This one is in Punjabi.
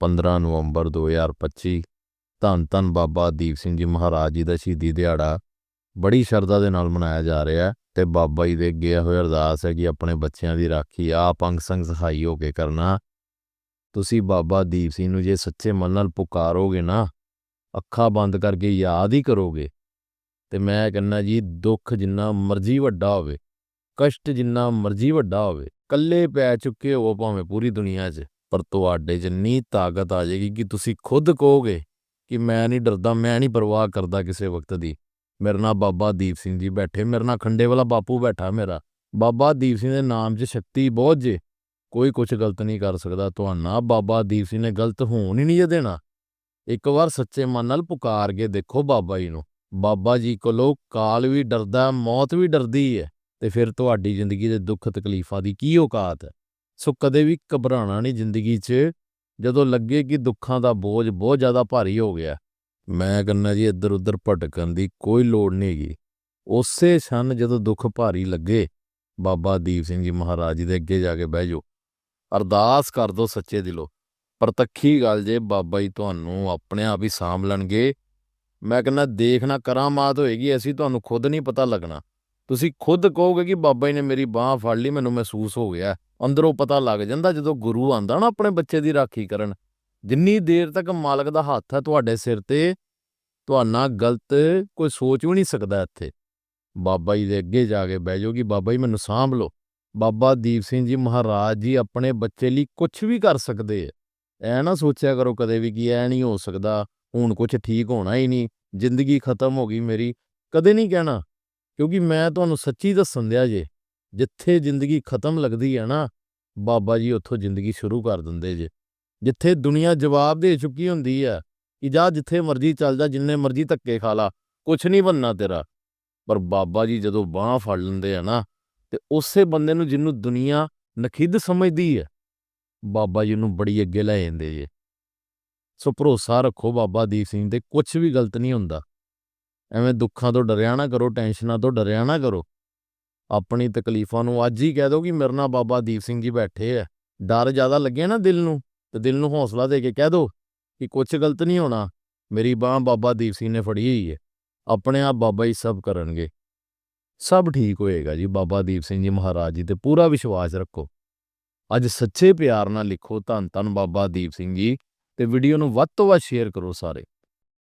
15 ਨਵੰਬਰ 2025 ਧੰਨ ਧੰਨ ਬਾਬਾ ਦੀਪ ਸਿੰਘ ਜੀ ਮਹਾਰਾਜ ਜੀ ਦਾ ਸ਼ਹੀਦੀ ਦਿਹਾੜਾ। ਬੜੀ ਸ਼ਰਧਾ ਦੇ ਨਾਲ ਮਨਾਇਆ ਜਾ ਰਿਹਾ ਹੈ ਤੇ ਬਾਬਾ ਜੀ ਦੇ ਅੱਗੇ ਹੋਏ ਅਰਦਾਸ ਹੈ ਕਿ ਆਪਣੇ ਬੱਚਿਆਂ ਦੀ ਰਾਖੀ ਆਪ ਅੰਗ ਸੰਗ ਸਹਾਈ ਹੋ ਕੇ ਕਰਨਾ। ਤੁਸੀਂ ਬਾਬਾ ਦੀਪ ਸਿੰਘ ਨੂੰ ਜੇ ਸੱਚੇ ਮਨ ਨਾਲ ਪੁਕਾਰੋਗੇ ਨਾ, ਅੱਖਾਂ ਬੰਦ ਕਰਕੇ ਯਾਦ ਹੀ ਕਰੋਗੇ ਤੇ ਮੈਂ ਕਹਿੰਦਾ ਜੀ, ਦੁੱਖ ਜਿੰਨਾ ਮਰਜ਼ੀ ਵੱਡਾ ਹੋਵੇ, ਕਸ਼ਟ ਜਿੰਨਾ ਮਰਜ਼ੀ ਵੱਡਾ ਹੋਵੇ ਕੱਲੇ ਪੈ ਚੁੱਕੇ ਹੋ ਭਾਵੇਂ ਪੂਰੀ ਦੁਨੀਆ 'ਚ। ਪਰ ਤੁਹਾਡੇ 'ਚ ਇੰਨੀ ਤਾਕਤ ਆ ਜਾਏਗੀ ਕਿ ਤੁਸੀਂ ਖੁਦ ਕਹੋਗੇ ਕਿ ਮੈਂ ਨਹੀਂ ਡਰਦਾ, ਮੈਂ ਨਹੀਂ ਪਰਵਾਹ ਕਰਦਾ ਕਿਸੇ ਵਕਤ ਦੀ। ਮੇਰੇ ਨਾਲ ਬਾਬਾ ਦੀਪ ਸਿੰਘ ਜੀ ਬੈਠੇ, ਮੇਰੇ ਨਾਲ ਖੰਡੇ ਵਾਲਾ ਬਾਪੂ ਬੈਠਾ ਮੇਰਾ। ਬਾਬਾ ਦੀਪ ਸਿੰਘ ਦੇ ਨਾਮ 'ਚ ਸ਼ਕਤੀ ਬਹੁਤ ਜੇ। ਕੋਈ ਕੁਝ ਗਲਤ ਨਹੀਂ ਕਰ ਸਕਦਾ ਤੁਹਾਨਾ ਬਾਬਾ ਦੀਪ ਸਿੰਘ ਨੇ ਗਲਤ ਹੋਣ ਹੀ ਨਹੀਂ ਜੇ ਦੇਣਾ। ਇੱਕ ਵਾਰ ਸੱਚੇ ਮਨ ਨਾਲ ਪੁਕਾਰ ਕੇ ਦੇਖੋ ਬਾਬਾ ਜੀ ਨੂੰ। ਬਾਬਾ ਜੀ ਕੋਲੋਂ ਕਾਲ ਵੀ ਡਰਦਾ, ਮੌਤ ਵੀ ਡਰਦੀ ਹੈ ਤੇ ਫਿਰ ਤੁਹਾਡੀ ਜ਼ਿੰਦਗੀ ਦੇ ਦੁੱਖ ਤਕਲੀਫਾਂ ਦੀ ਕੀ ਔਕਾਤ ਹੈ ਸੋ ਕਦੇ ਵੀ ਘਬਰਾਣਾ ਨਹੀਂ ਜ਼ਿੰਦਗੀ 'ਚ। ਜਦੋਂ ਲੱਗੇ ਕਿ ਦੁੱਖਾਂ ਦਾ ਬੋਝ ਬਹੁਤ ਜ਼ਿਆਦਾ ਭਾਰੀ ਹੋ ਗਿਆ, ਮੈਂ ਕਹਿੰਦਾ ਜੀ ਇੱਧਰ ਉੱਧਰ ਭਟਕਣ ਦੀ ਕੋਈ ਲੋੜ ਨਹੀਂ ਹੈਗੀ। ਉਸੇ ਛਨ ਜਦੋਂ ਦੁੱਖ ਭਾਰੀ ਲੱਗੇ, ਬਾਬਾ ਦੀਪ ਸਿੰਘ ਜੀ ਮਹਾਰਾਜ ਜੀ ਦੇ ਅੱਗੇ ਜਾ ਕੇ ਬਹਿ ਜਾਓ। ਅਰਦਾਸ ਕਰ ਦਿਓ ਸੱਚੇ ਦਿਲੋਂ ਪ੍ਰਤੱਖੀ ਗੱਲ ਜੇ ਬਾਬਾ ਜੀ ਤੁਹਾਨੂੰ ਆਪਣੇ ਆਪ ਹੀ ਸਾਂਭ ਲੈਣਗੇ, ਮੈਂ ਕਹਿੰਦਾ ਦੇਖਣਾ ਕਰਾਮਾਤ ਹੋਏਗੀ, ਅਸੀਂ ਤੁਹਾਨੂੰ ਖੁਦ ਨਹੀਂ ਪਤਾ ਲੱਗਣਾ। ਤੁਸੀਂ ਖੁਦ ਕਹੋਗੇ ਕਿ ਬਾਬਾ ਜੀ ਨੇ ਮੇਰੀ ਬਾਹ ਫੜ ਲਈ, ਮੈਨੂੰ ਮਹਿਸੂਸ ਹੋ ਗਿਆ। ਅੰਦਰੋਂ ਪਤਾ ਲੱਗ ਜਾਂਦਾ ਜਦੋਂ ਗੁਰੂ ਆਂਦਾ ਨਾ ਆਪਣੇ ਬੱਚੇ ਦੀ ਰਾਖੀ ਕਰਨ, ਜਿੰਨੀ ਦੇਰ ਤੱਕ ਮਾਲਕ ਦਾ ਹੱਥ ਹੈ ਤੁਹਾਡੇ ਸਿਰ ਤੇ, ਤੁਹਾਨਾ ਗਲਤ ਕੋਈ ਸੋਚ ਵੀ ਨਹੀਂ ਸਕਦਾ ਇੱਥੇ। ਬਾਬਾ ਜੀ ਦੇ ਅੱਗੇ ਜਾ ਕੇ ਬਹਿ ਜਾਓ ਕਿ ਬਾਬਾ ਜੀ ਮੈਨੂੰ ਸਾਂਭ ਲਓ। ਬਾਬਾ ਦੀਪ ਸਿੰਘ ਜੀ ਮਹਾਰਾਜ ਜੀ ਆਪਣੇ ਬੱਚੇ ਲਈ ਕੁਝ ਵੀ ਕਰ ਸਕਦੇ ਐ ਐ ਨਾ ਸੋਚਿਆ ਕਰੋ ਕਦੇ ਵੀ ਕਿ ਐ ਨਹੀਂ ਹੋ ਸਕਦਾ, ਹੁਣ ਕੁਝ ਠੀਕ ਹੋਣਾ ਹੀ ਨਹੀਂ, ਜ਼ਿੰਦਗੀ ਖਤਮ ਹੋ ਗਈ ਮੇਰੀ, ਕਦੇ ਨਹੀਂ ਕਹਿਣਾ। ਕਿਉਂਕਿ ਮੈਂ ਤੁਹਾਨੂੰ ਸੱਚੀ ਦੱਸਣ ਦਿਆ ਜੇ, ਜਿੱਥੇ ਜ਼ਿੰਦਗੀ ਖਤਮ ਲੱਗਦੀ ਹੈ ਨਾ, ਬਾਬਾ ਜੀ ਉੱਥੋਂ ਜ਼ਿੰਦਗੀ ਸ਼ੁਰੂ ਕਰ ਦਿੰਦੇ ਜੇ। ਜਿੱਥੇ ਦੁਨੀਆ ਜਵਾਬ ਦੇ ਚੁੱਕੀ ਹੁੰਦੀ ਹੈ ਕਿ ਜਾ ਜਿੱਥੇ ਮਰਜ਼ੀ ਚੱਲ ਜਾ, ਜਿੰਨੇ ਮਰਜ਼ੀ ਧੱਕੇ ਖਾ ਲਾ, ਕੁਛ ਨਹੀਂ ਬੰਨਣਾ ਤੇਰਾ। ਪਰ ਬਾਬਾ ਜੀ ਜਦੋਂ ਬਾਹ ਫੜ ਲੈਂਦੇ ਆ ਨਾ, ਤੇ ਉਸੇ ਬੰਦੇ ਨੂੰ ਜਿਹਨੂੰ ਦੁਨੀਆ ਨਖਿੱਧ ਸਮਝਦੀ ਹੈ, ਬਾਬਾ ਜੀ ਨੂੰ ਬੜੀ ਅੱਗੇ ਲੈ ਜਾਂਦੇ ਜੇ। ਸੋ ਭਰੋਸਾ ਰੱਖੋ ਬਾਬਾ ਦੀਪ ਸਿੰਘ ਤੇ ਕੁਝ ਵੀ ਗਲਤ ਨਹੀਂ ਹੁੰਦਾ। ਐਵੇਂ ਦੁੱਖਾਂ ਤੋਂ ਡਰਿਆ ਨਾ ਕਰੋ, ਟੈਨਸ਼ਨਾਂ ਤੋਂ ਡਰਿਆ ਨਾ ਕਰੋ। ਆਪਣੀ ਤਕਲੀਫਾਂ ਨੂੰ ਅੱਜ ਹੀ ਕਹਿ ਦਿਓ ਕਿ ਮੇਰੇ ਨਾਲ ਬਾਬਾ ਦੀਪ ਸਿੰਘ ਜੀ ਬੈਠੇ ਐ ਡਰ ਜ਼ਿਆਦਾ ਲੱਗੇ ਨਾ ਦਿਲ ਨੂੰ, ਤੇ ਦਿਲ ਨੂੰ ਹੌਸਲਾ ਦੇ ਕੇ ਕਹਿ ਦਿਓ ਕਿ ਕੁਝ ਗਲਤ ਨਹੀਂ ਹੋਣਾ। ਮੇਰੀ ਬਾਹ ਬਾਬਾ ਦੀਪ ਸਿੰਘ ਨੇ ਫੜੀ ਹੋਈ ਹੈ। ਆਪਣੇ ਆਪ ਬਾਬਾ ਹੀ ਸਭ ਕਰਨਗੇ। ਸਭ ਠੀਕ ਹੋਏਗਾ ਜੀ, ਬਾਬਾ ਦੀਪ ਸਿੰਘ ਜੀ ਮਹਾਰਾਜ ਜੀ ਤੇ ਪੂਰਾ ਵਿਸ਼ਵਾਸ ਰੱਖੋ। ਅੱਜ ਸੱਚੇ ਪਿਆਰ ਨਾਲ ਲਿਖੋ ਧੰਨ ਧੰਨ ਬਾਬਾ ਦੀਪ ਸਿੰਘ ਜੀ ਤੇ ਵੀਡੀਓ ਨੂੰ ਵੱਧ ਤੋਂ ਵੱਧ ਸ਼ੇਅਰ ਕਰੋ ਸਾਰੇ।